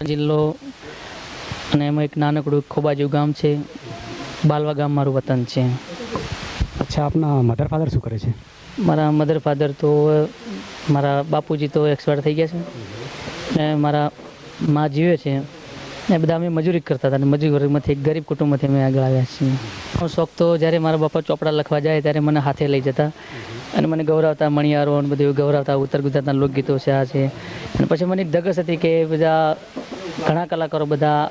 જિલ્લો અને એમાં એક નાનકડું ખોબાજુ ગામ છે. બાલવા ગામ મારું વતન છે. અચ્છા આપના મધર ફાધર શું કરે છે? મારા મધર ફાધર તો મારા બાપુજી તો એક્સપાયર થઈ ગયા છે. ને મારા મા જીવે છે. એ બધા અમે મજૂરી કરતા હતા. અને મજૂરી વર્ગમાંથી એક ગરીબ કુટુંબમાંથી અમે આગળ આવ્યા છીએ. હું શોખ તો જ્યારે મારા બાપા ચોપડા લખવા જાય ત્યારે મને હાથે લઈ જતા. અને મને ગૌરવતા મણિયારો અને બધું ગૌરાવતા ગૌરવતા ઉત્તર ગુજરાતના લોકગીતો છે આ છે. અને પછી મને એક ધગસ હતી કે બધા ઘણા કલાકારો બધા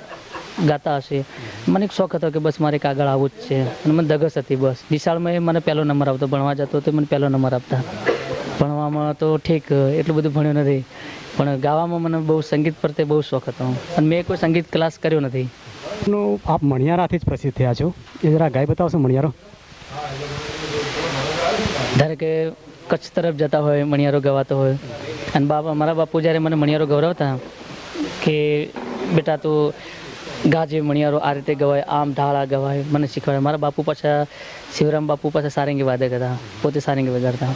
ગાતા હશે. મને એક શોખ હતો કે બસ મારે એક આગળ આવવું જ છે. અને મને ધગસ હતી બસ. નિશાળમાં એ મને પહેલો નંબર આવતો. ભણવા જતો તો મને પહેલો નંબર આપતા. ભણવામાં તો ઠીક એટલું બધું ભણ્યું નથી. પણ ગાવામાં મને બહુ સંગીત પ્રત્યે બહુ શોખ હતો. અને મેં કોઈ સંગીત ક્લાસ કર્યો નથી. આપ મણિયારાથી જ પ્રસિદ્ધ થયા છો. એ જરા ગાય બતાવશો મણિયારો? ધારે કે કચ્છ તરફ જતા હોય મણિયારો ગવાતો હોય. અને બાપા મારા બાપુ જ્યારે મને મણિયારો ગૌરવતા કે બેટા તું ગાજે, મણિયારો આ રીતે ગવાય, આમ ઢાળા ગવાય, મને શીખવાડે. મારા બાપુ પાછા, શિવરામ બાપુ પાછા સારંગી વાદક હતા પોતે સારંગી વગાડતા.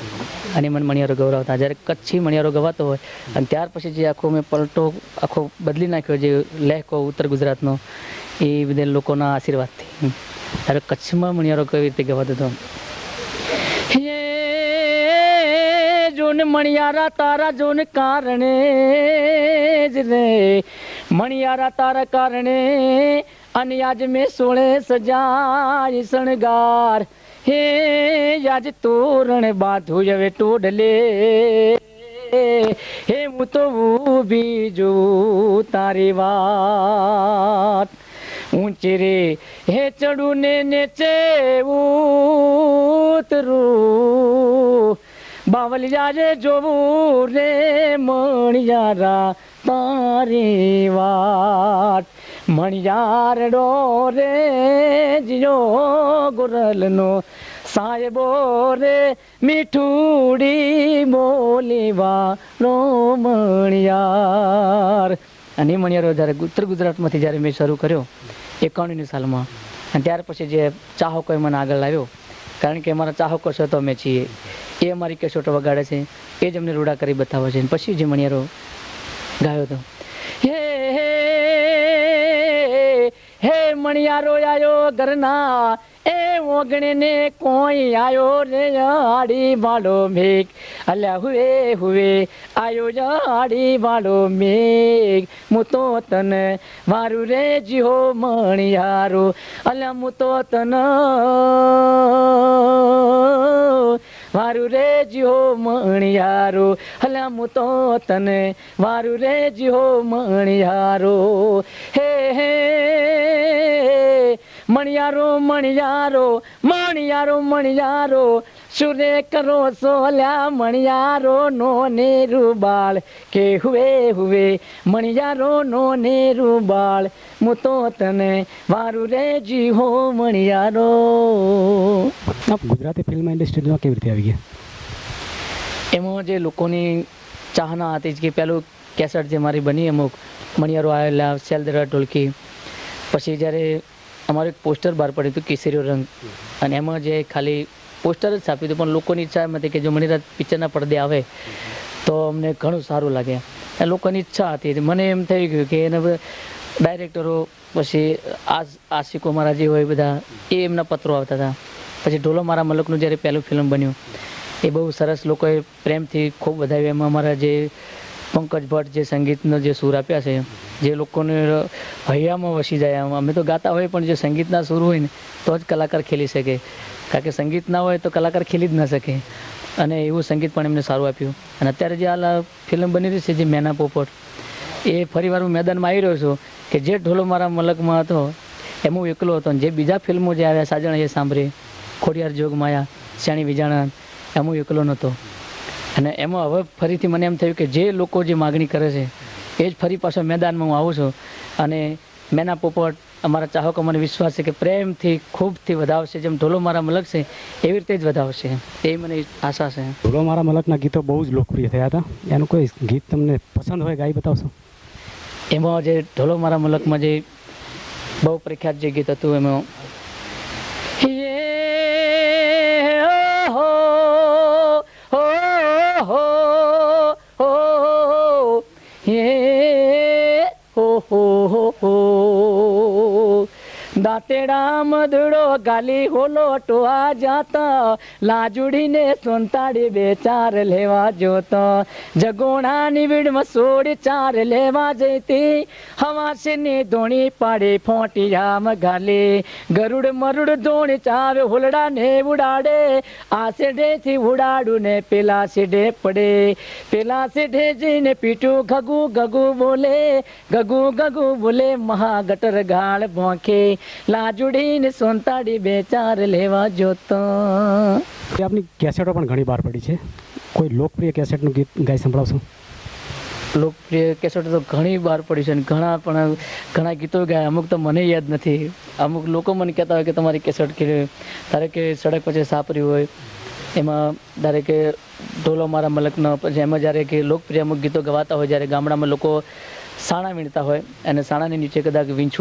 અને મને મણિયારો ગૌરવતા જ્યારે કચ્છી મણિયારો ગવાતો હોય, અને ત્યાર પછી જે આખો મેં પલટો, આખો બદલી નાખ્યો, જે લહેકો ઉત્તર ગુજરાતનો, એ બધા લોકોના આશીર્વાદથી. ત્યારે કચ્છમાં મણિયારો કેવી રીતે ગવાતો હતો? જોન મણિયારા, તારા જોન કારણે જ રે. મણિયારા તારા કારણે અને આજ મેં સોળે સજાય શણગાર. હે, આજ તોરણ બાંધું હવે ટોડલે. હે, હું તો ઊભી જોઉં તારી વાત. ઊંચે રે, હે ચડું ને નેચે ઉતરું. બાવલિયા જોવું રે મણિયારા તારી વાત. મણિયાર રે જીયો ગુરલનો સાહેબો રે, મીઠુડી બોલીવા નો મણિયાર. અને એ મણિયારો જ્યારે ઉત્તર ગુજરાતમાંથી જ્યારે મેં શરૂ કર્યો, એકાણુંની સાલમાં. અને ત્યાર પછી જે ચાહકોએ મને આગળ લાવ્યો, કારણ કે અમારા ચાહકો છે તો અમે છીએ. એ અમારી કેસોટો વગાડે છે, એ જ અમને રૂડા કરી બતાવે છે. પછી જે મણિયારો ગાયો તો. હે હે મણિયારો આયો ઘરના. એ ઓગણે ને કોઈ આયો રે આડી વાળો મેઘ. અલ્યા હુએ હુએ, આયો આડી વાળો મેઘ. હું તો તને મારું રે જીહો મણિયારો. અલ્યા હું તો તન મારું રે જીહો મણિયારો. અલ્યા હું તો તને મારું રે જીહો મણિયારો. હે હે મણિયારો મણિયારો મણિયારો મણિયારો સુરે કરો સોલ્યા મણિયારો નો નેરુબાળ કે હુએ હુએ મણિયારો નો નેરુબાળ મુ તો તને મારું રે જીહો મણિયારો. આપ ગુજરાતી ફિલ્મ ઇન્ડસ્ટ્રીમાં કેવી રીતે આવી ગયા? એમાં જે લોકોની ચાહના હતી કે પેલું કેસેટ જે મારી બની અમુક મણિયારો આવેલા સેલદરા ઢોલકી. પછી જ્યારે અમારું એક પોસ્ટર બહાર પડ્યું હતું કેસરીઓ રંગ. અને એમાં જે ખાલી પોસ્ટર જ છાપ્યું હતું પણ લોકોની ઈચ્છા એમ હતી કે જો મણિરાજ પિક્ચરના પડદે આવે, તો અમને ઘણું સારું લાગે. એ લોકોની ઈચ્છા હતી. મને એમ થઈ ગયું કે એને ડાયરેક્ટરો, પછી આ આશિકો મારા જે હોય બધા, એ એમના પત્રો આવતા હતા. પછી ઢોલો મારા મલકનું જ્યારે પહેલું ફિલ્મ બન્યું, એ બહુ સરસ લોકોએ પ્રેમથી ખૂબ વધાવ્યું. એમાં અમારા જે પંકજ ભટ્ટ જે સંગીતનો જે સૂર આપ્યા છે, જે લોકોને હૈયામાં વસી જાય. અમે તો ગાતા હોય પણ જે સંગીતના સૂર હોય ને, તો જ કલાકાર ખેલી શકે. કારણ કે સંગીત ના હોય તો કલાકાર ખીલી જ ન શકે. અને એવું સંગીત પણ એમને સારું આપ્યું. અને અત્યારે જે આ ફિલ્મ બની રહી છે, જે મેના પોપટ, એ ફરી વાર હું મેદાનમાં આવી રહ્યો છું કે જે ઢોલો મારા મલકમાં હતો એમ હું એકલો હતો. જે બીજા ફિલ્મો જે આવ્યા, સાજણ એ સાંભળી, ખોડિયાર જોગ માયા શ્યાણી વિજાણા એમ હું એકલો નહોતો. અને એમાં હવે ફરીથી મને એમ થયું કે જે લોકો જે માગણી કરે છે, એ જ ફરી પાછો મેદાનમાં હું આવું છું. અને મેના પોપટ અમારા ચાહકો મને વિશ્વાસ છે કે પ્રેમથી ખૂબથી વધાવશે. જેમ ઢોલો મારા મલક છે એવી રીતે જ વધાવશે. એ મને આશા છે. ઢોલો મારા મલકના ગીતો બહુ જ લોકપ્રિય થયા હતા. એનું કોઈ ગીત તમને પસંદ હોય ગાઈ બતાવશો? એમાં જે ઢોલો મારા મલકમાં જે બહુ પ્રખ્યાત જે ગીત હતું એમાં દાંતેડા મધડો ગાલી હોલો ટોવા જાતા. લાજુડીને સોંતાડી બે લેવા જોતો. જગોણા વીડમાં સોડી ચાર લેવા જઈતી. હવાસીની ધોણી પાડી ફોટિયામ ગાલી. ગરુડ મરુડ ધોણી ચાવે હોલડા ને ઉડાડે. આ સેઢેથી ઉડાડું ને પેલા સેઢે પડે. પેલા સેઢે જઈને પીટું ગગુ ગગુ બોલે. ગગુ ગગુ બોલે મહા ગટર ગાળ ભોંકે લાજુડી ને સોંતાડી બે ચાર લેવા જોતો. આપની કેસેટો પણ ઘણી બહાર પડી છે. કોઈ લોકપ્રિય કેસેટનું ગીત ગાઈ સંભળાવશો? લોકપ્રિય કેસેટો તો ઘણી બહાર પડી છે અને ઘણા પણ ઘણા ગીતો ગાયા. અમુક તો મને યાદ નથી. અમુક લોકો મને કહેતા હોય કે તમારી કેસેટ કે ધારે કે સડક પછી સાપરી હોય એમાં ધારે કે ઢોલો મારા મલકનો પછી એમાં જ્યારે કે લોકપ્રિય અમુક ગીતો ગવાતા હોય જ્યારે ગામડામાં લોકો સાણા વીણતા હોય અને સાણાની નીચે કદાચ વીંછું